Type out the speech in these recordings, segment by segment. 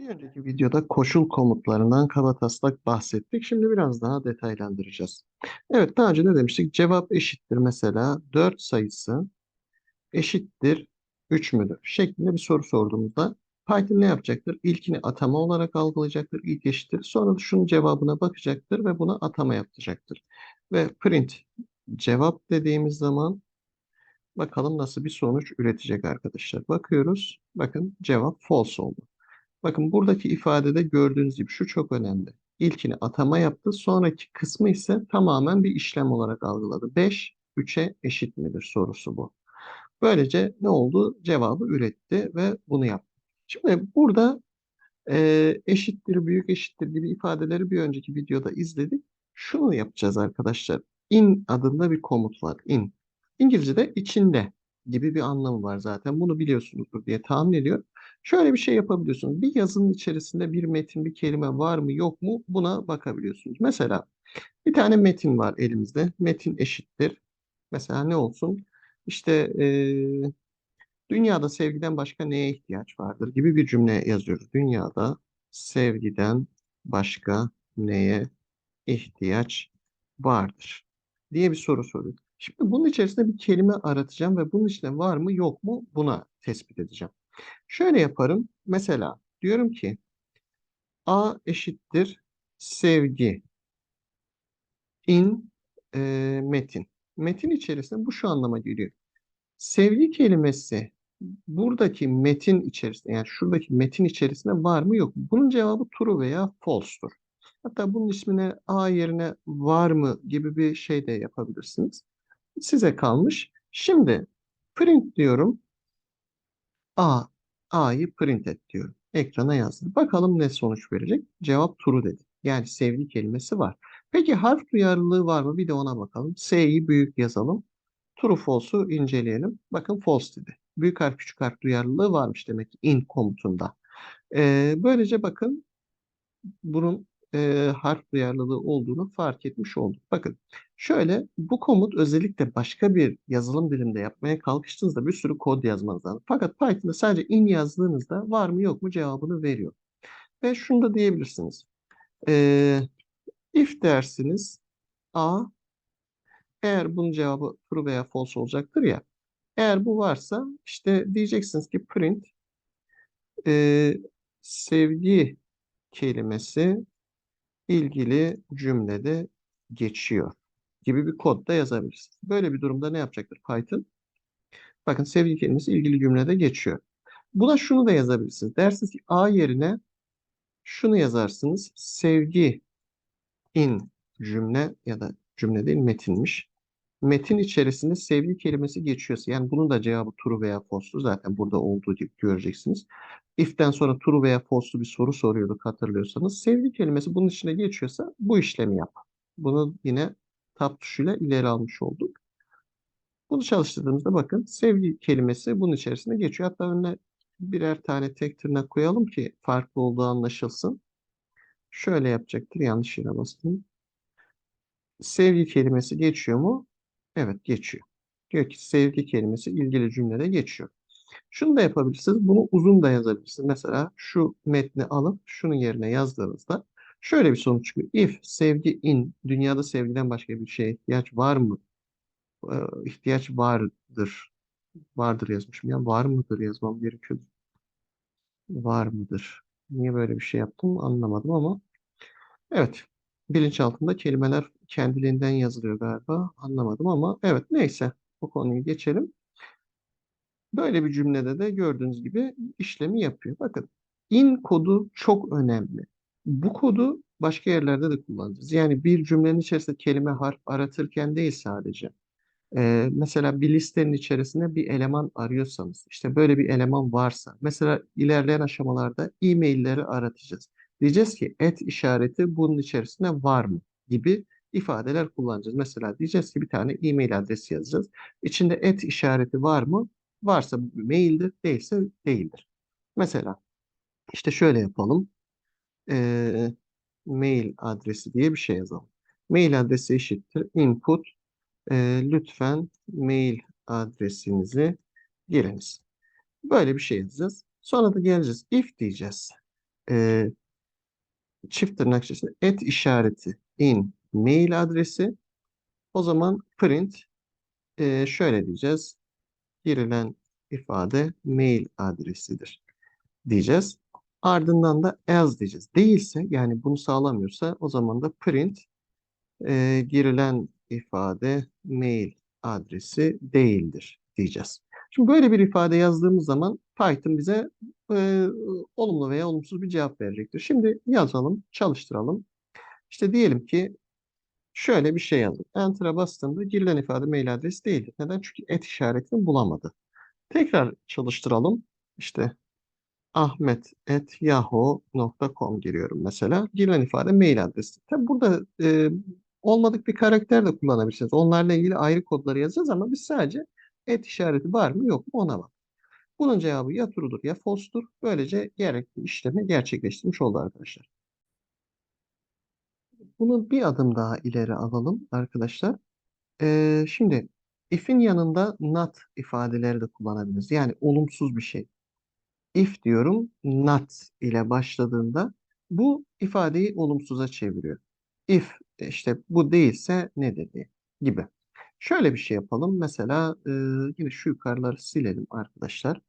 Bir önceki videoda koşul komutlarından kabataslak bahsettik. Şimdi biraz daha detaylandıracağız. Evet, daha önce ne demiştik? Cevap eşittir mesela 4 sayısı eşittir 3 müdür? Şeklinde bir soru sorduğumuzda Python ne yapacaktır? İlkini atama olarak algılayacaktır. İlk eşittir. Sonra şunun cevabına bakacaktır ve buna atama yapacaktır. Ve print cevap dediğimiz zaman bakalım nasıl bir sonuç üretecek arkadaşlar. Bakıyoruz. Bakın cevap false oldu. Bakın buradaki ifadede gördüğünüz gibi şu çok önemli. İlkini atama yaptı. Sonraki kısmı ise tamamen bir işlem olarak algıladı. 5 3'e eşit midir sorusu bu. Böylece ne oldu? Cevabı üretti ve bunu yaptı. Şimdi burada e, eşittir, büyük eşittir gibi ifadeleri bir önceki videoda izledik. Şunu yapacağız arkadaşlar. In adında bir komut var. In. İngilizce'de içinde gibi bir anlamı var zaten. Bunu biliyorsunuzdur diye tahmin ediyorum. Şöyle bir şey yapabiliyorsunuz. Bir yazının içerisinde bir metin, bir kelime var mı yok mu buna bakabiliyorsunuz. Mesela bir tane metin var elimizde. Metin eşittir. Mesela ne olsun? İşte e, dünyada sevgiden başka neye ihtiyaç vardır gibi bir cümle yazıyoruz. Dünyada sevgiden başka neye ihtiyaç vardır diye bir soru soruyor. Şimdi bunun içerisinde bir kelime aratacağım ve bunun içinde var mı yok mu buna tespit edeceğim. Şöyle yaparım. Mesela diyorum ki A eşittir sevgi in e, metin. Metin içerisinde bu şu anlama geliyor. Sevgi kelimesi buradaki metin içerisinde yani şuradaki metin içerisinde var mı yok? Bunun cevabı true veya false'tur. Hatta bunun ismine A yerine var mı gibi bir şey de yapabilirsiniz. Size kalmış. Şimdi print diyorum. A, A'yı print et diyorum. Ekrana yazdım. Bakalım ne sonuç verecek? Cevap true dedi. Yani sevgi kelimesi var. Peki harf duyarlılığı var mı? Bir de ona bakalım. S'yi büyük yazalım. True false'u inceleyelim. Bakın false dedi. Büyük harf küçük harf duyarlılığı varmış demek ki in komutunda. Ee, böylece bakın bunun e, harf duyarlılığı olduğunu fark etmiş olduk. Bakın şöyle bu komut özellikle başka bir yazılım dilinde yapmaya kalkıştığınızda bir sürü kod yazmanız lazım. Fakat Python'da sadece in yazdığınızda var mı yok mu cevabını veriyor. Ve şunu da diyebilirsiniz. E, if dersiniz A eğer bunun cevabı true veya false olacaktır ya. Eğer bu varsa işte diyeceksiniz ki print e, sevgi kelimesi ilgili cümlede geçiyor gibi bir kod da yazabilirsiniz. Böyle bir durumda ne yapacaktır Python? Bakın sevgi kelimesi ilgili cümlede geçiyor. Buna şunu da yazabilirsiniz. Dersiniz ki A yerine şunu yazarsınız. Sevgi in cümle ya da cümle değil metinmiş. Metin içerisinde sevgi kelimesi geçiyorsa yani bunun da cevabı true veya false'u zaten burada olduğu gibi göreceksiniz. If'ten sonra true veya false'lu bir soru soruyorduk hatırlıyorsanız. Sevgi kelimesi bunun içine geçiyorsa bu işlemi yap. Bunu yine tab tuşuyla ileri almış olduk. Bunu çalıştırdığımızda bakın sevgi kelimesi bunun içerisine geçiyor. Hatta önüne birer tane tek tırnak koyalım ki farklı olduğu anlaşılsın. Şöyle yapacaktır. Yanlış yere bastım. Sevgi kelimesi geçiyor mu? Evet geçiyor. Diyor ki sevgi kelimesi ilgili cümlede geçiyor. Şunu da yapabilirsiniz. Bunu uzun da yazabilirsiniz. Mesela şu metni alıp şunun yerine yazdığınızda şöyle bir sonuç çıkıyor. If sevgi in dünyada sevgiden başka bir şeye ihtiyaç var mı? Ee, ihtiyaç vardır. Vardır yazmışım. Ya var mıdır yazmam gerekiyor. Var mıdır? Niye böyle bir şey yaptım anlamadım ama evet bilinçaltında kelimeler kendiliğinden yazılıyor galiba. Anlamadım ama evet neyse bu konuyu geçelim. Böyle bir cümlede de gördüğünüz gibi işlemi yapıyor. Bakın in kodu çok önemli. Bu kodu başka yerlerde de kullanacağız. Yani bir cümlenin içerisinde kelime harf aratırken değil sadece. Ee, mesela bir listenin içerisinde bir eleman arıyorsanız, işte böyle bir eleman varsa, mesela ilerleyen aşamalarda e-mailleri aratacağız. Diyeceğiz ki et işareti bunun içerisinde var mı gibi ifadeler kullanacağız. Mesela diyeceğiz ki bir tane e-mail adresi yazacağız. İçinde et işareti var mı? Varsa bu maildir, değilse değildir. Mesela işte şöyle yapalım. Ee, mail adresi diye bir şey yazalım. Mail adresi eşittir input. Ee, lütfen mail adresinizi giriniz. Böyle bir şey yazacağız. Sonra da geleceğiz. If diyeceğiz. e, çift tırnak içerisinde et işareti in mail adresi. O zaman print e, şöyle diyeceğiz. Girilen ifade mail adresidir diyeceğiz. Ardından da else diyeceğiz. Değilse yani bunu sağlamıyorsa o zaman da print e, girilen ifade mail adresi değildir diyeceğiz. Şimdi böyle bir ifade yazdığımız zaman Python bize e, olumlu veya olumsuz bir cevap verecektir. Şimdi yazalım, çalıştıralım. İşte diyelim ki şöyle bir şey yazdım. Enter'a bastığımda girilen ifade mail adresi değildir. Neden? Çünkü et işaretini bulamadı. Tekrar çalıştıralım. İşte ahmet.yahoo.com giriyorum mesela. Girilen ifade mail adresi. Tabi burada e, olmadık bir karakter de kullanabilirsiniz. Onlarla ilgili ayrı kodları yazacağız ama biz sadece et işareti var mı yok mu ona bak. Bunun cevabı ya true'dur ya false'dur. Böylece gerekli işlemi gerçekleştirmiş oldu arkadaşlar. Bunu bir adım daha ileri alalım arkadaşlar. Ee, şimdi if'in yanında not ifadeleri de kullanabiliriz. Yani olumsuz bir şey. If diyorum not ile başladığında bu ifadeyi olumsuza çeviriyor. If işte bu değilse nedir diye gibi. Şöyle bir şey yapalım. Mesela e, yine şu yukarıları silelim arkadaşlar.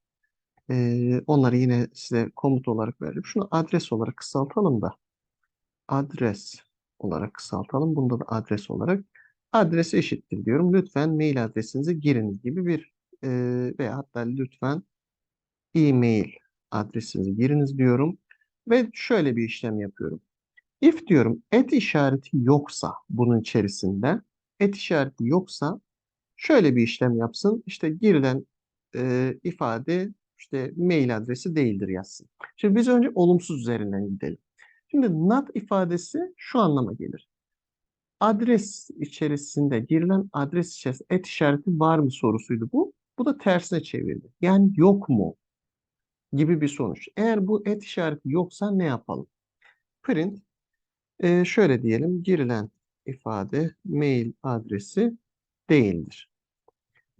E, onları yine size komut olarak verdim. Şunu adres olarak kısaltalım da. Adres olarak kısaltalım. Bunda da adres olarak. Adresi eşittir diyorum. Lütfen mail adresinizi giriniz gibi bir e, veya hatta lütfen e-mail adresinizi giriniz diyorum. Ve şöyle bir işlem yapıyorum. If diyorum et işareti yoksa bunun içerisinde et işareti yoksa şöyle bir işlem yapsın. İşte girilen e, ifade işte mail adresi değildir yazsın. Şimdi biz önce olumsuz üzerinden gidelim. Şimdi not ifadesi şu anlama gelir. Adres içerisinde girilen adres içerisinde et işareti var mı sorusuydu bu. Bu da tersine çevirdi. Yani yok mu gibi bir sonuç. Eğer bu et işareti yoksa ne yapalım? Print e, şöyle diyelim girilen ifade mail adresi değildir.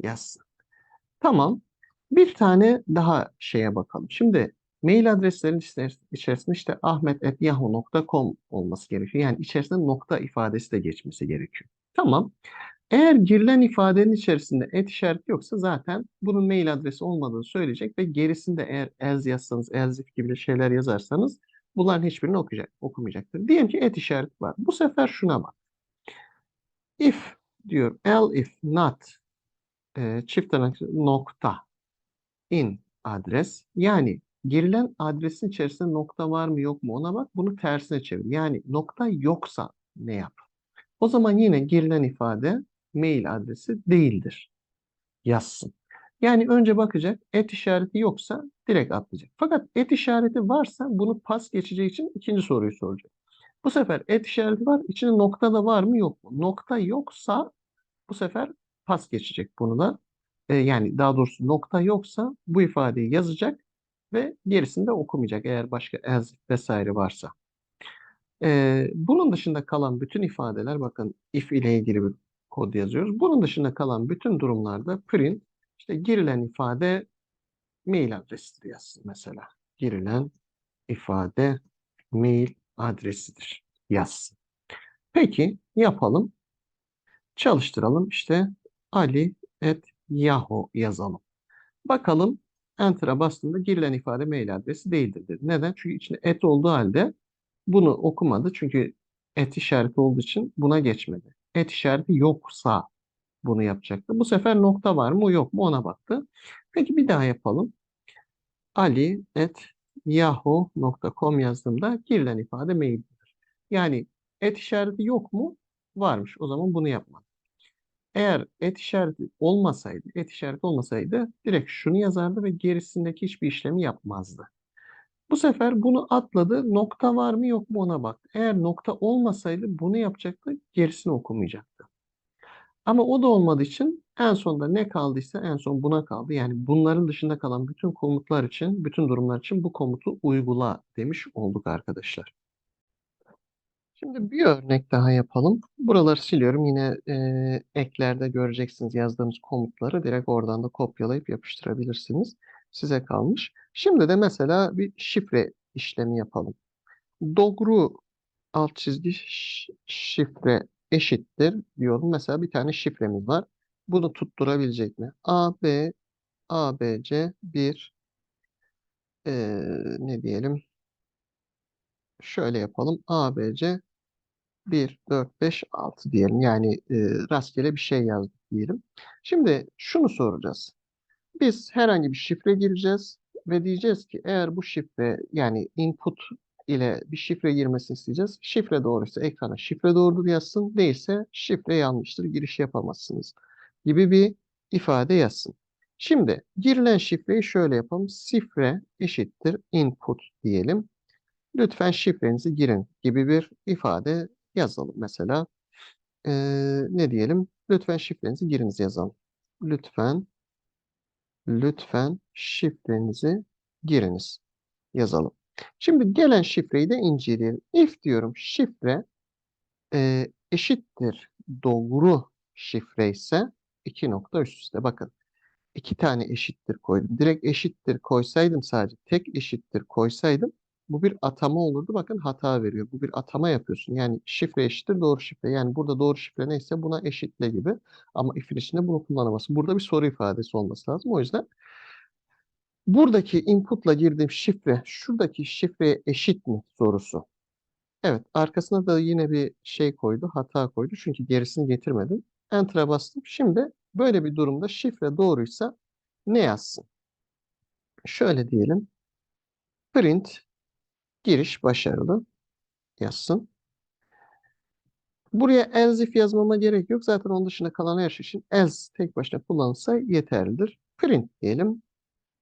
Yazsın. Tamam. Bir tane daha şeye bakalım. Şimdi mail adreslerin içerisinde işte ahmet.yahoo.com olması gerekiyor. Yani içerisinde nokta ifadesi de geçmesi gerekiyor. Tamam. Eğer girilen ifadenin içerisinde et işareti yoksa zaten bunun mail adresi olmadığını söyleyecek ve gerisinde eğer else yazsanız, else if gibi şeyler yazarsanız bunların hiçbirini okuyacak, okumayacaktır. Diyelim ki et işareti var. Bu sefer şuna bak. If diyor, el if not e, çift nokta in adres yani girilen adresin içerisinde nokta var mı yok mu ona bak bunu tersine çevir. Yani nokta yoksa ne yap? O zaman yine girilen ifade mail adresi değildir. Yazsın. Yani önce bakacak et işareti yoksa direkt atlayacak. Fakat et işareti varsa bunu pas geçeceği için ikinci soruyu soracak. Bu sefer et işareti var. İçinde nokta da var mı yok mu? Nokta yoksa bu sefer pas geçecek bunu da. E, yani daha doğrusu nokta yoksa bu ifadeyi yazacak ve gerisini de okumayacak eğer başka as vesaire varsa. E, bunun dışında kalan bütün ifadeler bakın if ile ilgili bir kod yazıyoruz. Bunun dışında kalan bütün durumlarda print işte girilen ifade mail adresidir yazsın mesela. Girilen ifade mail adresidir yazsın. Peki yapalım. Çalıştıralım. İşte Ali et Yahoo yazalım. Bakalım Enter'a bastığında girilen ifade mail adresi değildir dedi. Neden? Çünkü içinde et olduğu halde bunu okumadı. Çünkü et işareti olduğu için buna geçmedi. Et işareti yoksa bunu yapacaktı. Bu sefer nokta var mı yok mu ona baktı. Peki bir daha yapalım. Ali et yahoo.com yazdığımda girilen ifade maildir. Yani et işareti yok mu? Varmış. O zaman bunu yapmadım. Eğer et işareti olmasaydı, et işareti olmasaydı direkt şunu yazardı ve gerisindeki hiçbir işlemi yapmazdı. Bu sefer bunu atladı. Nokta var mı yok mu ona baktı. Eğer nokta olmasaydı bunu yapacaktı, gerisini okumayacaktı. Ama o da olmadığı için en sonunda ne kaldıysa en son buna kaldı. Yani bunların dışında kalan bütün komutlar için, bütün durumlar için bu komutu uygula demiş olduk arkadaşlar. Şimdi bir örnek daha yapalım. Buraları siliyorum. Yine e, eklerde göreceksiniz yazdığımız komutları direkt oradan da kopyalayıp yapıştırabilirsiniz. Size kalmış. Şimdi de mesela bir şifre işlemi yapalım. Doğru alt çizgi şifre eşittir diyorum. Mesela bir tane şifremiz var. Bunu tutturabilecek mi? A, B, A, B, C, 1 ne diyelim? Şöyle yapalım. A, B, C 1, 4, 5, 6 diyelim. Yani e, rastgele bir şey yazdık diyelim. Şimdi şunu soracağız. Biz herhangi bir şifre gireceğiz ve diyeceğiz ki eğer bu şifre yani input ile bir şifre girmesini isteyeceğiz. Şifre doğruysa ekrana şifre doğrudur yazsın. Değilse şifre yanlıştır giriş yapamazsınız gibi bir ifade yazsın. Şimdi girilen şifreyi şöyle yapalım. Şifre eşittir input diyelim. Lütfen şifrenizi girin gibi bir ifade yazalım. Mesela eee, ne diyelim? Lütfen şifrenizi giriniz yazalım. Lütfen lütfen şifrenizi giriniz yazalım. Şimdi gelen şifreyi de inceleyelim. If diyorum şifre e, eşittir doğru şifre ise iki nokta üst üste bakın. iki tane eşittir koydum. Direkt eşittir koysaydım sadece tek eşittir koysaydım bu bir atama olurdu. Bakın hata veriyor. Bu bir atama yapıyorsun. Yani şifre eşittir doğru şifre. Yani burada doğru şifre neyse buna eşitle gibi. Ama if'in içinde bunu kullanamazsın. Burada bir soru ifadesi olması lazım. O yüzden buradaki inputla girdiğim şifre şuradaki şifreye eşit mi sorusu. Evet, arkasına da yine bir şey koydu, hata koydu. Çünkü gerisini getirmedim. Enter'a bastım. Şimdi böyle bir durumda şifre doğruysa ne yazsın? Şöyle diyelim. Print giriş başarılı yazsın. Buraya else if yazmama gerek yok. Zaten onun dışında kalan her şey için else tek başına kullanılsa yeterlidir. Print diyelim.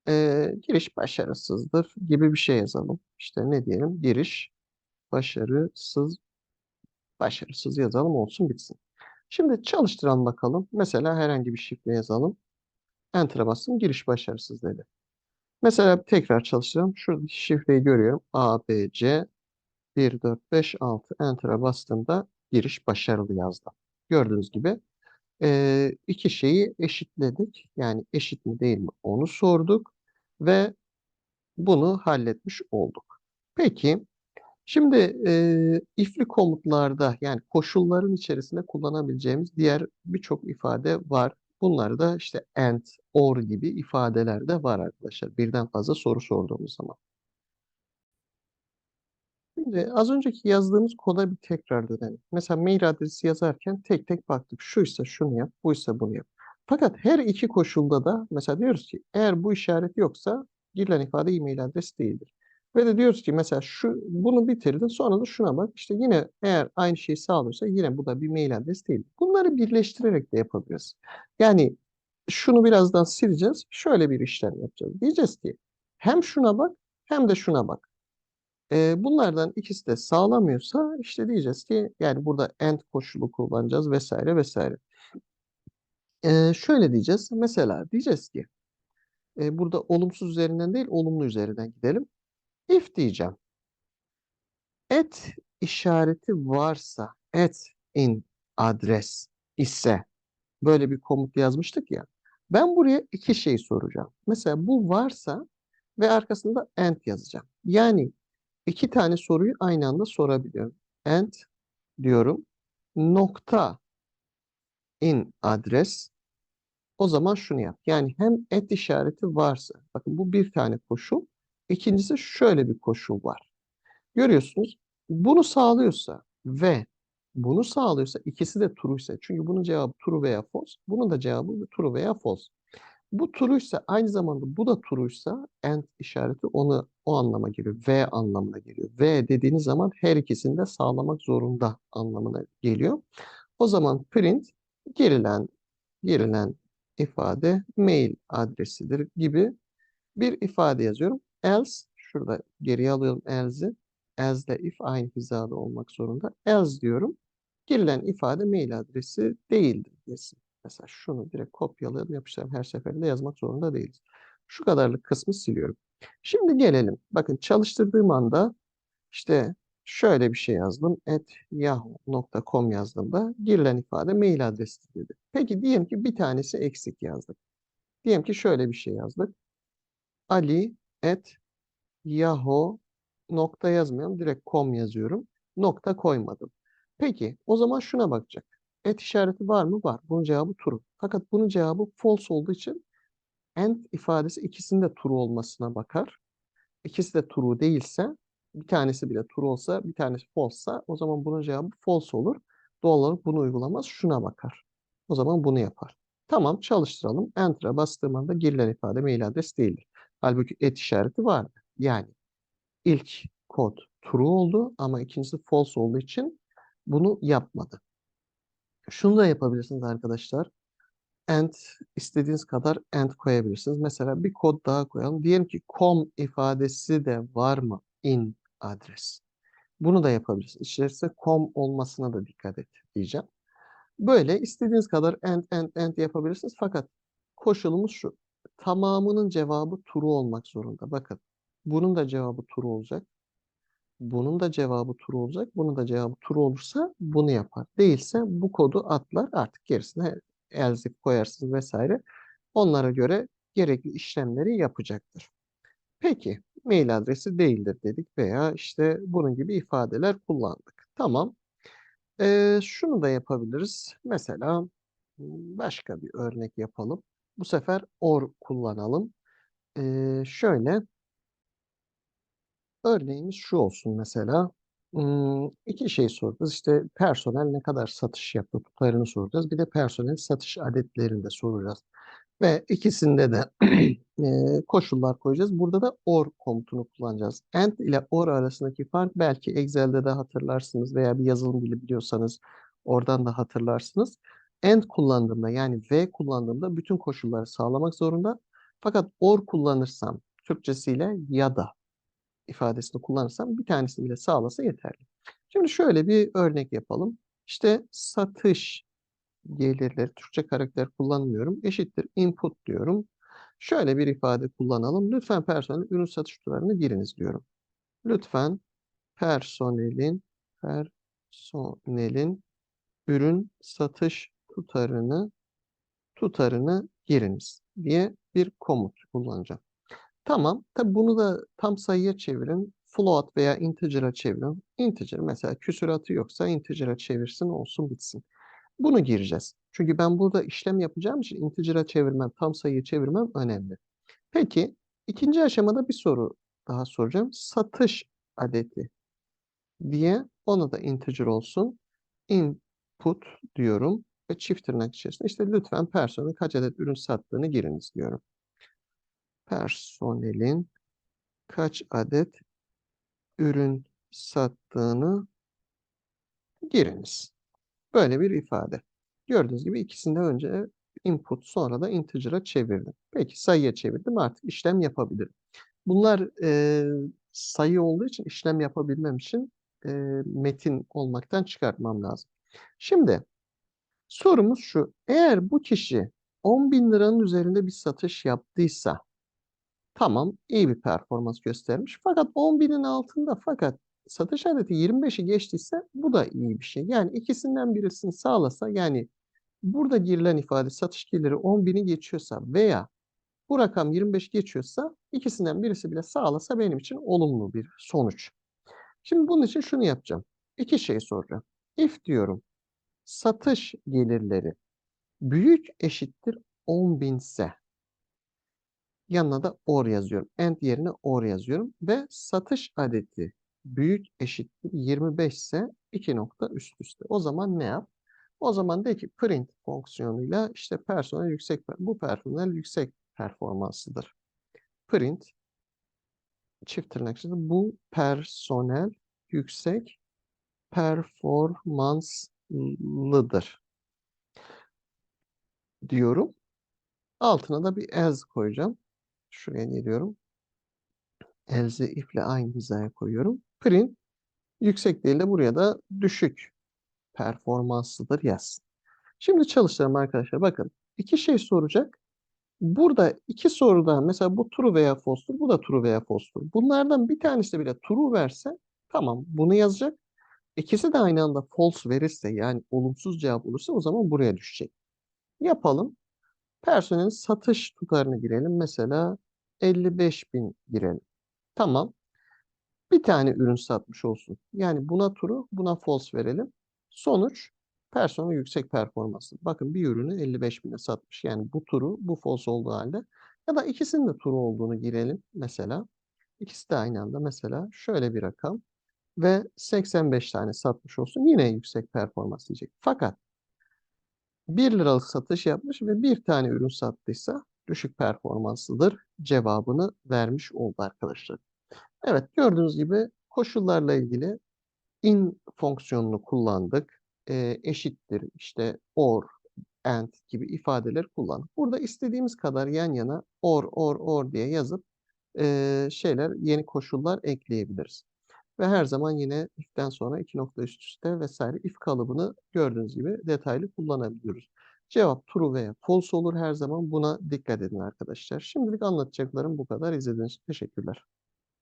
Ee, giriş başarısızdır gibi bir şey yazalım. İşte ne diyelim? Giriş başarısız başarısız yazalım olsun bitsin. Şimdi çalıştıralım bakalım. Mesela herhangi bir şifre yazalım. Enter'a bastım. Giriş başarısız dedi. Mesela tekrar çalıştıralım. Şurada şifreyi görüyorum. A, B, C 1, 4, 5, 6. Enter'a bastığımda giriş başarılı yazdı. Gördüğünüz gibi e, iki şeyi eşitledik. Yani eşit mi değil mi onu sorduk ve bunu halletmiş olduk. Peki Şimdi e, if'li komutlarda yani koşulların içerisinde kullanabileceğimiz diğer birçok ifade var. Bunlar da işte and, or gibi ifadeler de var arkadaşlar. Birden fazla soru sorduğumuz zaman. Şimdi az önceki yazdığımız koda bir tekrar dönelim. Mesela mail adresi yazarken tek tek baktık. Şuysa şunu yap, buysa bunu yap. Fakat her iki koşulda da mesela diyoruz ki eğer bu işaret yoksa girilen ifade e-mail adresi değildir. Ve de diyoruz ki mesela şu bunu bitirdin sonra da şuna bak. İşte yine eğer aynı şeyi sağlıyorsa yine bu da bir mail adresi değil. Bunları birleştirerek de yapabiliriz. Yani şunu birazdan sileceğiz. Şöyle bir işlem yapacağız. Diyeceğiz ki hem şuna bak hem de şuna bak. Ee, bunlardan ikisi de sağlamıyorsa işte diyeceğiz ki yani burada AND koşulu kullanacağız vesaire vesaire. Ee, şöyle diyeceğiz. Mesela diyeceğiz ki e, burada olumsuz üzerinden değil olumlu üzerinden gidelim. If diyeceğim. Et işareti varsa et in adres ise böyle bir komut yazmıştık ya. Ben buraya iki şey soracağım. Mesela bu varsa ve arkasında and yazacağım. Yani iki tane soruyu aynı anda sorabiliyorum. And diyorum nokta in adres o zaman şunu yap. Yani hem et işareti varsa bakın bu bir tane koşul. İkincisi şöyle bir koşul var. Görüyorsunuz bunu sağlıyorsa ve bunu sağlıyorsa ikisi de true'ysa çünkü bunun cevabı true veya false bunun da cevabı true veya false. Bu true'ysa aynı zamanda bu da true'ysa and işareti onu o anlama geliyor. V anlamına geliyor. V dediğiniz zaman her ikisini de sağlamak zorunda anlamına geliyor. O zaman print girilen girilen ifade mail adresidir gibi bir ifade yazıyorum. Else şurada geriye alıyorum else'i. Else ile if aynı hizada olmak zorunda. Else diyorum. Girilen ifade mail adresi değildir desin. Mesela şunu direkt kopyalayalım yapıştıralım. Her seferinde yazmak zorunda değiliz. Şu kadarlık kısmı siliyorum. Şimdi gelelim. Bakın çalıştırdığım anda işte şöyle bir şey yazdım. At yahoo.com yazdığımda girilen ifade mail adresi dedi. Peki diyelim ki bir tanesi eksik yazdık. Diyelim ki şöyle bir şey yazdık. Ali at yahoo nokta yazmıyorum. Direkt com yazıyorum. Nokta koymadım. Peki o zaman şuna bakacak. Et işareti var mı? Var. Bunun cevabı true. Fakat bunun cevabı false olduğu için and ifadesi ikisinin de true olmasına bakar. İkisi de true değilse bir tanesi bile true olsa bir tanesi false'sa o zaman bunun cevabı false olur. Doğal olarak bunu uygulamaz. Şuna bakar. O zaman bunu yapar. Tamam çalıştıralım. Enter'a bastığım anda girilen ifade mail adres değildir. Halbuki et işareti vardı. Yani ilk kod true oldu ama ikincisi false olduğu için bunu yapmadı. Şunu da yapabilirsiniz arkadaşlar. And istediğiniz kadar and koyabilirsiniz. Mesela bir kod daha koyalım. Diyelim ki com ifadesi de var mı in adres? Bunu da yapabilirsiniz. İçerisinde com olmasına da dikkat et diyeceğim. Böyle istediğiniz kadar and and and yapabilirsiniz. Fakat koşulumuz şu. Tamamının cevabı true olmak zorunda. Bakın. Bunun da cevabı true olacak. Bunun da cevabı true olacak. Bunun da cevabı true olursa bunu yapar. Değilse bu kodu atlar. Artık gerisine else koyarsınız vesaire. Onlara göre gerekli işlemleri yapacaktır. Peki mail adresi değildir dedik veya işte bunun gibi ifadeler kullandık. Tamam. Ee, şunu da yapabiliriz. Mesela başka bir örnek yapalım. Bu sefer or kullanalım. Ee, şöyle örneğimiz şu olsun mesela. İki şey soracağız. İşte personel ne kadar satış yaptı tutarını soracağız. Bir de personel satış adetlerini de soracağız. Ve ikisinde de koşullar koyacağız. Burada da or komutunu kullanacağız. And ile or arasındaki fark belki Excel'de de hatırlarsınız veya bir yazılım dili biliyorsanız oradan da hatırlarsınız. And kullandığımda yani V kullandığımda bütün koşulları sağlamak zorunda. Fakat or kullanırsam Türkçesiyle ya da ifadesini kullanırsam bir tanesini bile sağlasa yeterli. Şimdi şöyle bir örnek yapalım. İşte satış gelirleri Türkçe karakter kullanmıyorum. Eşittir input diyorum. Şöyle bir ifade kullanalım. Lütfen personel ürün satış tutarını giriniz diyorum. Lütfen personelin personelin ürün satış tutarını tutarını giriniz diye bir komut kullanacağım. Tamam. Tabi bunu da tam sayıya çevirin. Float veya integer'a çevirin. Integer mesela küsuratı yoksa integer'a çevirsin olsun bitsin. Bunu gireceğiz. Çünkü ben burada işlem yapacağım için integer'a çevirmem, tam sayıyı çevirmem önemli. Peki ikinci aşamada bir soru daha soracağım. Satış adeti diye ona da integer olsun. Input diyorum ve çift tırnak içerisinde işte lütfen personelin kaç adet ürün sattığını giriniz diyorum. Personelin kaç adet ürün sattığını giriniz. Böyle bir ifade. Gördüğünüz gibi ikisinde önce input sonra da integer'a çevirdim. Peki sayıya çevirdim artık işlem yapabilirim. Bunlar e, sayı olduğu için işlem yapabilmem için e, metin olmaktan çıkartmam lazım. Şimdi sorumuz şu. Eğer bu kişi 10 bin liranın üzerinde bir satış yaptıysa tamam iyi bir performans göstermiş. Fakat 10 binin altında fakat satış adeti 25'i geçtiyse bu da iyi bir şey. Yani ikisinden birisini sağlasa yani burada girilen ifade satış geliri 10 bini geçiyorsa veya bu rakam 25 geçiyorsa ikisinden birisi bile sağlasa benim için olumlu bir sonuç. Şimdi bunun için şunu yapacağım. İki şey soracağım. If diyorum satış gelirleri büyük eşittir 10 binse yanına da or yazıyorum. And yerine or yazıyorum ve satış adeti büyük eşittir 25 ise iki nokta üst üste. O zaman ne yap? O zaman de ki print fonksiyonuyla işte personel yüksek bu personel yüksek performanslıdır. Print çift tırnak içinde bu personel yüksek performanslıdır diyorum. Altına da bir else koyacağım. Şuraya geliyorum. Else if ile aynı hizaya koyuyorum. Print yüksek değil de buraya da düşük performanslıdır yaz. Şimdi çalıştıralım arkadaşlar. Bakın iki şey soracak. Burada iki soruda mesela bu true veya false'tur, bu da true veya false'tur. Bunlardan bir tanesi bile true verse tamam bunu yazacak. İkisi de aynı anda false verirse yani olumsuz cevap olursa o zaman buraya düşecek. Yapalım. Personelin satış tutarını girelim. Mesela 55 bin girelim. Tamam. bir tane ürün satmış olsun. Yani buna true, buna false verelim. Sonuç persona yüksek performanslı. Bakın bir ürünü 55 bine satmış. Yani bu true, bu false olduğu halde. Ya da ikisinin de true olduğunu girelim mesela. İkisi de aynı anda mesela şöyle bir rakam ve 85 tane satmış olsun yine yüksek performans diyecek. Fakat 1 liralık satış yapmış ve bir tane ürün sattıysa düşük performanslıdır cevabını vermiş oldu arkadaşlar. Evet gördüğünüz gibi koşullarla ilgili in fonksiyonunu kullandık. E, eşittir işte or, and gibi ifadeler kullandık. Burada istediğimiz kadar yan yana or, or, or diye yazıp e, şeyler yeni koşullar ekleyebiliriz. Ve her zaman yine if'ten sonra iki nokta üst üste vesaire if kalıbını gördüğünüz gibi detaylı kullanabiliyoruz. Cevap true veya false olur her zaman. Buna dikkat edin arkadaşlar. Şimdilik anlatacaklarım bu kadar. İzlediğiniz için teşekkürler.